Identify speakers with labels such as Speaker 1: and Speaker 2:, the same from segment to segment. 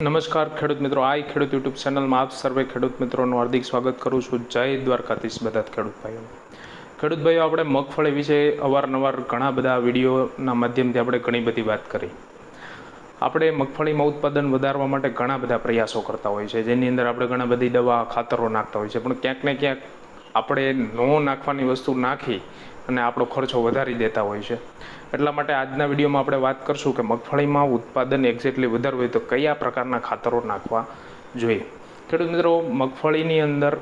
Speaker 1: નમસ્કાર ખેડૂત મિત્રો આ ખેડૂત યુટ્યુબ ચેનલમાં આપ સર્વે ખેડૂત મિત્રોનું હાર્દિક સ્વાગત કરું છું. જય દ્વારકાધીશ બધા ખેડૂત ભાઈઓ. ખેડૂત ભાઈઓ, આપણે મગફળી વિશે અવારનવાર ઘણા બધા વિડીયોના માધ્યમથી આપણે ઘણી બધી વાત કરી. આપણે મગફળીમાં ઉત્પાદન વધારવા માટે ઘણા બધા પ્રયાસો કરતા હોય છે. જેની અંદર આપણે ઘણા બધી દવા, ખાતરો નાખતા હોય છે. પણ ક્યાંક ને ક્યાંક આપણે ન નાખવાની વસ્તુ નાખી અને આપણો ખર્ચો વધારી દેતા હોય છે. એટલા માટે આજના વિડીયોમાં આપણે વાત કરશું કે મગફળીમાં ઉત્પાદન એક્ઝેક્ટલી વધારવું હોય તો કયા પ્રકારના ખાતરો નાખવા જોઈએ. ખેડૂત મિત્રો, મગફળીની અંદર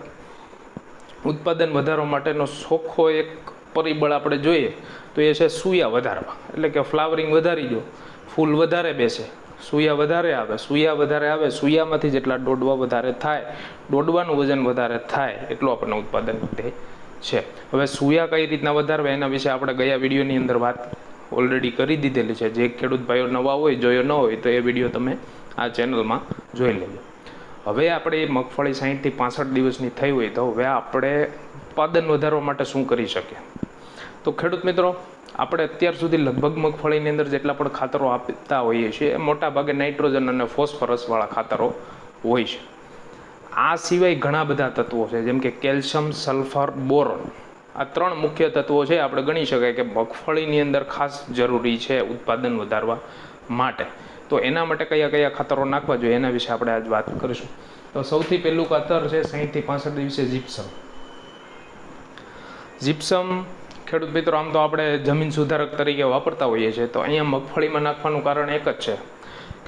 Speaker 1: ઉત્પાદન વધારવા માટેનો ચોખ્ખો એક પરિબળ આપણે જોઈએ તો એ છે સૂયા વધારવા. એટલે કે ફ્લાવરિંગ વધારી દો, ફૂલ વધારે બેસે, સૂયા વધારે આવે, સૂયા વધારે આવે, સૂયામાંથી જેટલા દોડવા વધારે થાય, દોડવાનું વજન વધારે થાય, એટલું આપણને ઉત્પાદન વધે. છે. હવે સૂયા કઈ રીતના વધારવા એના વિશે આપણે ગયા વિડીયોની અંદર વાત ઓલરેડી કરી દીધેલી છે. જે ખેડૂત ભાઈઓ નવા હોય, જોયો ન હોય, તો એ વીડિયો તમે આ ચેનલમાં જોઈ લેજો. હવે આપણે મગફળી સાહીઠથી પાસઠ દિવસની થઈ હોય તો હવે આપણે ઉત્પાદન વધારવા માટે શું કરી શકીએ? તો ખેડૂત મિત્રો, આપણે અત્યાર સુધી લગભગ મગફળીની અંદર જેટલા પણ ખાતરો આપતા હોઈએ છીએ, એ મોટા ભાગે નાઇટ્રોજન અને ફોસ્ફરસવાળા ખાતરો હોય છે. આ સિવાય ઘણા બધા તત્વો છે. જેમ કે કેલ્શિયમ, સલ્ફર, બોરોન. આ ત્રણ મુખ્ય તત્વો છે. આપણે ગણી શકાય કે મગફળીની અંદર ખાસ જરૂરી છે ઉત્પાદન વધારવા માટે. તો એના માટે કયા કયા ખાતરો નાખવા જોઈએ એના વિશે આપણે આજ વાત કરીશું. તો સૌથી પહેલું ખાતર છે સાહીઠથી પાસઠ દિવસે જીપ્સમ જીપ્સમ ખેડૂત મિત્રો, આમ તો આપણે જમીન સુધારક તરીકે વાપરતા હોઈએ છીએ. તો અહીંયા મગફળીમાં નાખવાનું કારણ એક જ છે.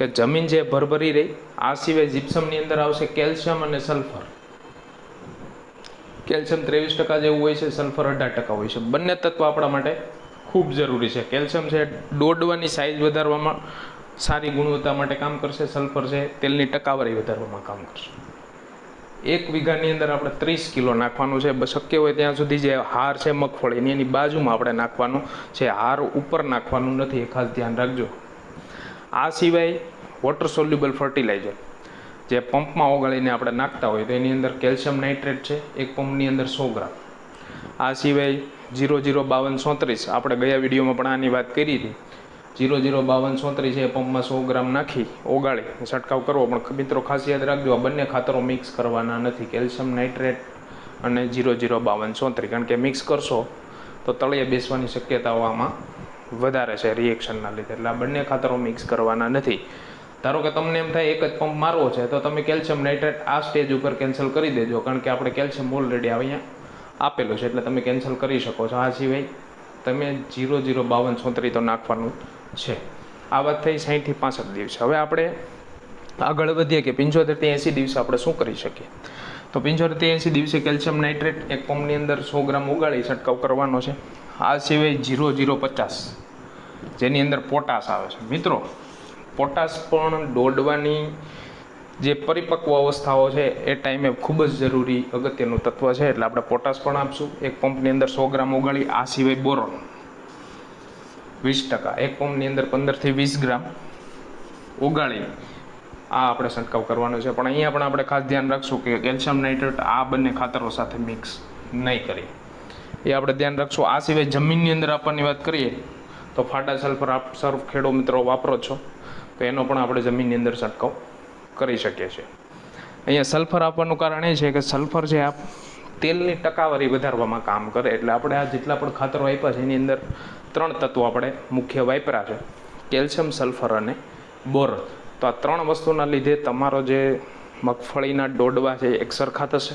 Speaker 1: કે જમીન જે ભરભરી રહી, આ સિવાય જીપ્સમની અંદર આવશે કેલ્શિયમ અને સલ્ફર કેલ્શિયમ ત્રેવીસ ટકા જેવું હોય છે સલ્ફર અઢાર ટકા હોય છે. બંને તત્વ આપણા માટે ખૂબ જરૂરી છે. કેલ્શિયમ છે, દોડવાની સાઇઝ વધારવામાં સારી ગુણવત્તા માટે કામ કરશે. સલ્ફર છે, તેલની ટકાવારી વધારવામાં કામ કરશે. એક વીઘાની અંદર આપણે ત્રીસ કિલો નાખવાનું છે. શક્ય હોય ત્યાં સુધી જે હાર છે મગફળીની એની બાજુમાં આપણે નાખવાનું છે. હાર ઉપર નાખવાનું નથી. એ ખાસ ધ્યાન રાખજો. આ સિવાય વોટર સોલ્યુબલ ફર્ટિલાઇઝર જે પંપમાં ઓગાળીને આપણે નાખતા હોય તો એની અંદર કેલ્શિયમ નાઇટ્રેટ છે, એક પંપની અંદર સો ગ્રામ. આ સિવાય જીરો જીરો બાવન સોત્રીસ, આપણે ગયા વિડીયોમાં પણ આની વાત કરી હતી. જીરો જીરો બાવન સોત્રીસ એ પંપમાં સો ગ્રામ નાખી, ઓગાળી, છંટકાવ કરવો. પણ મિત્રો ખાસ યાદ રાખજો, આ બંને ખાતરો મિક્સ કરવાના નથી. કેલ્શિયમ નાઇટ્રેટ અને જીરો જીરો બાવન સોત્રીસ. કારણ કે મિક્સ કરશો તો તળિયે બેસવાની શક્યતાઓ આમાં વધારે છે રિએક્શનના લીધે. એટલે આ બંને ખાતરો મિક્સ કરવાના નથી. ધારો કે તમને એમ થાય એક જ પંપ મારવો છે, તો તમે કેલ્શિયમ નાઇટ્રેટ આ સ્ટેજ ઉપર કેન્સલ કરી દેજો, કારણ કે આપણે કેલ્શિયમ ઓલરેડી અહીંયા આપેલું છે, એટલે તમે કેન્સલ કરી શકો છો. આ સિવાય તમે જીરો જીરો બાવન છોતરી તો નાખવાનું છે. આ વાત થઈ સાહીઠથી પાસઠ દિવસે. હવે આપણે આગળ વધીએ કે પંચોતેરથી એંસી દિવસે આપણે શું કરી શકીએ? તો પંચોતેરથી એંસી દિવસે કેલ્શિયમ નાઇટ્રેટ એક પંપની અંદર સો ગ્રામ ઉગાડી છંટકાવ કરવાનો છે. આ સિવાય જીરો જીરો પચાસ, જેની અંદર પોટાશ આવે છે. મિત્રો, પોટાશ પણ દોડવાની જે પરિપક્વ અવસ્થાઓ છે, એ ટાઈમે ખૂબ જ જરૂરી અગત્યનું તત્વ છે. એટલે આપણે પોટાશ પણ આપશું. એક પંપની અંદર સો ગ્રામ ઉગાડી આ સિવાય બોરોન વીસ ટકા. એક પંપની અંદર પંદરથી વીસ ગ્રામ ઉગાડી આ આપણે છંટકાવ કરવાનો છે. પણ અહીંયા પણ આપણે ખાસ ધ્યાન રાખશું કે કેલ્શિયમ નાઇટ્રેટ આ બંને ખાતરો સાથે મિક્સ નહીં કરીએ એ આપણે ધ્યાન રાખશું. આ સિવાય જમીનની અંદર આપવાની વાત કરીએ, તો ફાટા સલ્ફર આપ સર્ફ ખેડો મિત્રો વાપરો છો, તો એનો પણ આપણે જમીનની અંદર છંટકાવ કરી શકીએ છીએ. અહીંયા સલ્ફર આપવાનું કારણ એ છે કે સલ્ફર જે આપ તેલની ટકાવારી વધારવામાં કામ કરે, એટલે આપણે આ જેટલા પણ ખાતરો આપ્યા છે, એની અંદર ત્રણ તત્વો આપણે મુખ્ય વાપરા છે, કેલ્શિયમ, સલ્ફર અને બોર. તો આ ત્રણ વસ્તુના લીધે તમારો જે મગફળીના ડોડવા છે એક સરખા થશે.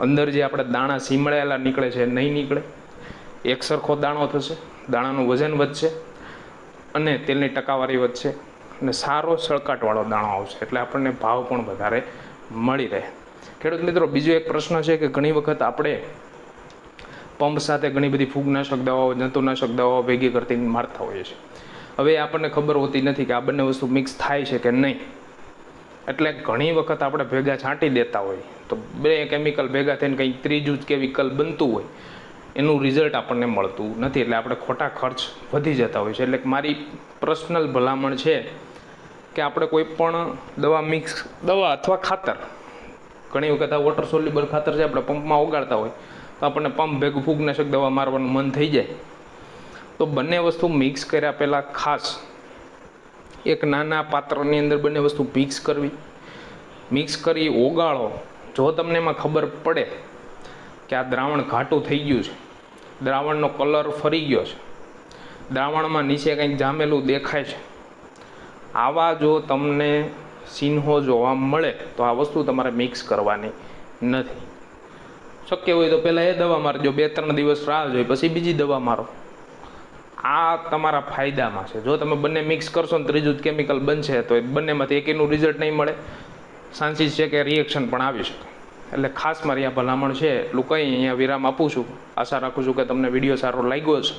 Speaker 1: અંદર જે આપણે દાણા સીમળેલા નીકળે છે, નહીં નીકળે, એક સરખો દાણો થશે, દાણાનું વજન વધશે અને તેલની ટકાવારી વધશે અને સારો સળકાટવાળો દાણો આવશે, એટલે આપણને ભાવ પણ વધારે મળી રહે. ખેડૂત મિત્રો, બીજો એક પ્રશ્ન છે કે ઘણી વખત આપણે પંપ સાથે ઘણી બધી ફૂગનાશક દવાઓ, જંતુનાશક દવાઓ ભેગી કરતી મારતા હોઈએ છીએ. હવે આપણને ખબર હોતી નથી કે આ બંને વસ્તુ મિક્સ થાય છે કે નહીં. એટલે ઘણી વખત આપણે ભેગા છાંટી દેતા હોય. તો બે કેમિકલ ભેગા થઈને કંઈક ત્રીજું જ કેમિકલ બનતું હોય, એનું રિઝલ્ટ આપણને મળતું નથી. એટલે આપણે ખોટા ખર્ચ વધી જતા હોય છે. એટલે મારી પર્સનલ ભલામણ છે કે આપણે કોઈ પણ દવા મિક્સ દવા અથવા ખાતર, ઘણી વખત આ વોટર સોલ્યુબલ ખાતર છે આપણે પંપમાં ઓગાળતા હોય, તો આપણને પંપ ભેગું ફૂગનાશક દવા મારવાનું મન થઈ જાય. તો બંને વસ્તુ મિક્સ કર્યા પહેલાં ખાસ એક નાના પાત્રની અંદર બંને વસ્તુ મિક્સ કરવી. મિક્સ કરી ઓગાળો. જો તમને એમાં ખબર પડે કે આ દ્રાવણ ઘાટું થઈ ગયું છે, દ્રાવણનો કલર ફરી ગયો છે, દ્રાવણમાં નીચે કંઈક જામેલું દેખાય છે, આવા જો તમને ચિહ્નો જોવા મળે તો આ વસ્તુ તમારે મિક્સ કરવાની નથી. શક્ય હોય તો પહેલાં એ દવા મારજો, બે ત્રણ દિવસ રાહ જોઈ, પછી બીજી દવા મારો. આ તમારા ફાયદામાં છે. જો તમે બંને મિક્સ કરશો ને ત્રીજું કેમિકલ બનશે, તો એ બંનેમાંથી એકેનું રિઝલ્ટ નહીં મળે. ચાન્સીસ છે કે રિએક્શન પણ આવી શકે. એટલે ખાસ મારી આ ભલામણ છે, એટલું કંઈ અહીંયા વિરામ આપું છું. આશા રાખું છું કે તમને વીડિયો સારો લાગ્યો છે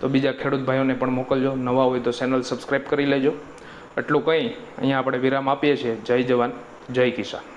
Speaker 1: તો બીજા ખેડૂત ભાઈઓને પણ મોકલજો. નવા હોય તો ચેનલ સબસ્ક્રાઈબ કરી લેજો. એટલું કંઈ અહીંયા આપણે વિરામ આપીએ છીએ. જય જવાન, જય કિસાન.